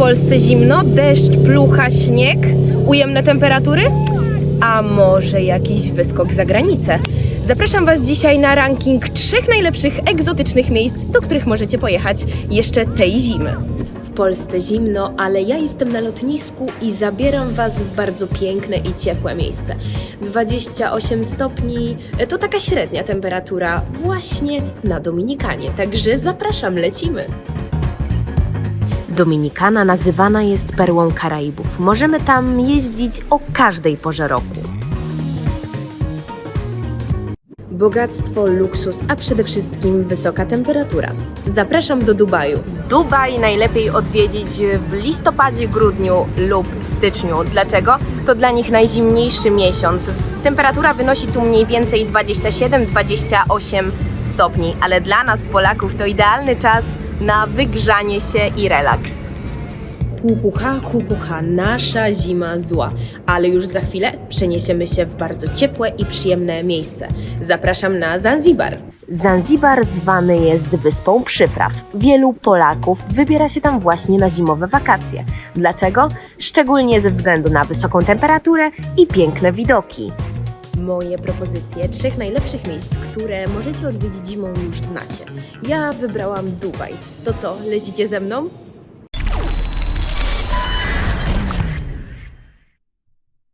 Polsce zimno, deszcz, plucha, śnieg, ujemne temperatury? A może jakiś wyskok za granicę? Zapraszam Was dzisiaj na ranking trzech najlepszych egzotycznych miejsc, do których możecie pojechać jeszcze tej zimy. W Polsce zimno, ale ja jestem na lotnisku i zabieram Was w bardzo piękne i ciepłe miejsce. 28 stopni to taka średnia temperatura właśnie na Dominikanie, także zapraszam, lecimy. Dominikana nazywana jest perłą Karaibów. Możemy tam jeździć o każdej porze roku. Bogactwo, luksus, a przede wszystkim wysoka temperatura. Zapraszam do Dubaju. Dubaj najlepiej odwiedzić w listopadzie, grudniu lub styczniu. Dlaczego? To dla nich najzimniejszy miesiąc. Temperatura wynosi tu mniej więcej 27-28 stopni, ale dla nas, Polaków, to idealny czas na wygrzanie się i relaks. Huhucha, huhucha, nasza zima zła. Ale już za chwilę przeniesiemy się w bardzo ciepłe i przyjemne miejsce. Zapraszam na Zanzibar. Zanzibar zwany jest wyspą przypraw. Wielu Polaków wybiera się tam właśnie na zimowe wakacje. Dlaczego? Szczególnie ze względu na wysoką temperaturę i piękne widoki. Moje propozycje trzech najlepszych miejsc, które możecie odwiedzić zimą już znacie. Ja wybrałam Dubaj. To co, lecicie ze mną?